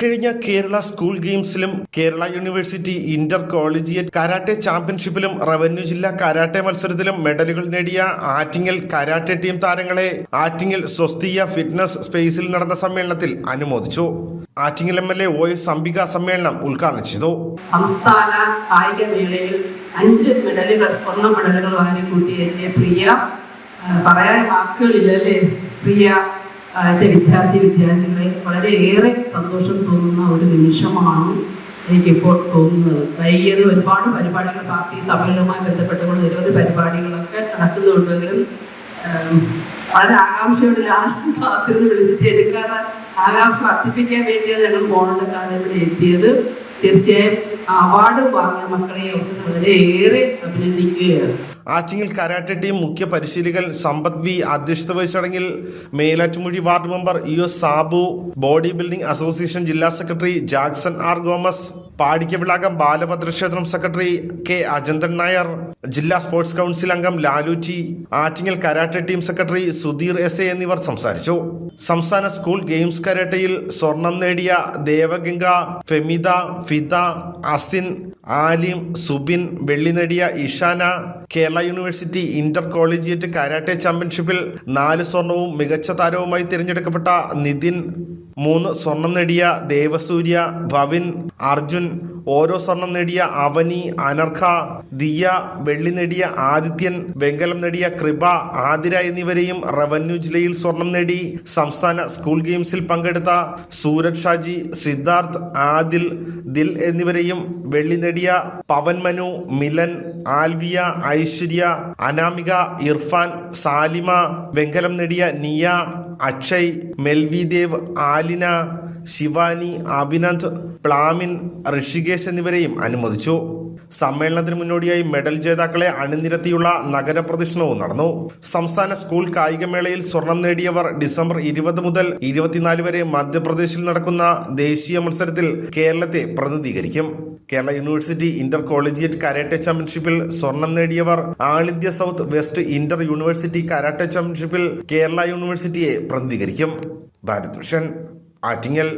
ഇക്കഴിഞ്ഞ Kerala school ഗെയിംസിലും Kerala university inter collegiate karate ചാമ്പ്യൻഷിപ്പിലും revenue ജില്ലാ karate മത്സരത്തിലും മെഡലുകൾ നേടിയ ആറ്റിങ്ങൽ കരാട്ടെ ടീം താരങ്ങളെ ആറ്റിങ്ങൽ സ്വസ്തിയ ഫിറ്റ്നസ് സ്പേസിൽ നടന്ന സമ്മേളനത്തിൽ അനുമോദിച്ചു. Attingal M L A O S Ambika സമ്മേളനം ഉദ്ഘാടനം ചെയ്തു. സംസ്ഥാന കായിക മേളയിൽ അഞ്ച് മെഡലുകൾ സ്വർണ മെഡലുകൾ വാങ്ങിക്കൂട്ടി എന്റെ പ്രിയ പറയാൻ വാക്കുകളില്ലല്ലേ പ്രിയ. ആ, എന്റെ വിദ്യാർത്ഥി വിദ്യാർത്ഥികളെ വളരെയേറെ സന്തോഷം തോന്നുന്ന ഒരു നിമിഷമാണ് എനിക്കിപ്പോൾ തോന്നുന്നത്. വൈകിയത് ഒരുപാട് പരിപാടികൾ പാർട്ടി സഭകളുമായി ബന്ധപ്പെട്ടുകൊണ്ട് നിരവധി പരിപാടികളൊക്കെ നടക്കുന്നുണ്ടെങ്കിലും വളരെ ആകാംക്ഷയോടെ ലാസ്റ്റ് കാത്തിരുന്ന് വിളിച്ചിട്ട് എടുക്കാതെ ആകാംക്ഷ വർദ്ധിപ്പിക്കാൻ വേണ്ടിയാണ് ഞങ്ങൾ ഫോണെടുക്കാതെ ഇവിടെ എത്തിയത്. തീർച്ചയായും അവാർഡ് വാങ്ങിയ മക്കളെ ഒക്കെ വളരെയേറെ അഭിനന്ദിക്കുകയാണ്. ആറ്റിങ്ങൽ കരാട്ടെ ടീം മുഖ്യ പരിശീലകൻ സമ്പത് വി അധ്യക്ഷത വഹിച്ച ചടങ്ങിൽ Melattumozhi ward member E S Sabu body building association ജില്ലാ secretary Jackson R Gomez Padikkavilakam ബാലഭദ്രക്ഷേത്രം secretary K Ajanthan Nair ജില്ലാ സ്പോർട്സ് കൗൺസിൽ അംഗം Laluchi Attingal karate team secretary Sudheer S A എന്നിവർ സംസാരിച്ചു. സംസ്ഥാന സ്കൂൾ ഗെയിംസ് കരാട്ടയിൽ സ്വർണം നേടിയ ദേവഗംഗ ഫെമിത ഫിത അസിൻ ആലിം സുബിൻ വെള്ളി നേടിയ Ishana Kerala university inter collegiate karate ചാമ്പ്യൻഷിപ്പിൽ നാല് സ്വർണവും മികച്ച താരവുമായി തിരഞ്ഞെടുക്കപ്പെട്ട നിതിൻ മൂന്ന് സ്വർണം നേടിയ ദേവസൂര്യ ഭവിൻ അർജുൻ ഓരോ സ്വർണം നേടിയ അവനി അനർഖ ദിയ വെള്ളി നേടിയ ആദിത്യൻ വെങ്കലം നേടിയ കൃപ ആതിര എന്നിവരെയും റവന്യൂ ജില്ലയിൽ സ്വർണം നേടി സംസ്ഥാന സ്കൂൾ ഗെയിംസിൽ പങ്കെടുത്ത സൂരജ് ഷാജി സിദ്ധാർത്ഥ് ആദിൽ ദിൽ എന്നിവരെയും വെള്ളി നേടിയ പവൻ മനു മിലൻ ആൽവിയ ഐശ്വര്യ അനാമിക ഇർഫാൻ സാലിമ വെങ്കലം നേടിയ നിയ അക്ഷയ് മെൽവിദേവ് ആലിന ശിവാനി അഭിനന്ദ് പ്ലാമിൻ ഋഷികേശ് എന്നിവരെയും അനുമോദിച്ചു. സമ്മേളനത്തിന് മുന്നോടിയായി മെഡൽ ജേതാക്കളെ അണിനിരത്തിയുള്ള നഗരപ്രദക്ഷിണവും നടന്നു. സംസ്ഥാന സ്കൂൾ കായികമേളയിൽ സ്വർണം നേടിയവർ ഡിസംബർ ഇരുപത് മുതൽ ഇരുപത്തിനാല് വരെ മധ്യപ്രദേശിൽ നടക്കുന്ന ദേശീയ മത്സരത്തിൽ കേരളത്തെ പ്രതിനിധീകരിക്കും. Kerala university inter collegiate karate ചാമ്പ്യൻഷിപ്പിൽ സ്വർണം നേടിയവർ all India south west inter university karate ചാമ്പ്യൻഷിപ്പിൽ കേരള യൂണിവേഴ്സിറ്റിയെ പ്രതിനിധീകരിക്കും. ഭാരത് വിഷൻ ആറ്റിങ്ങൽ.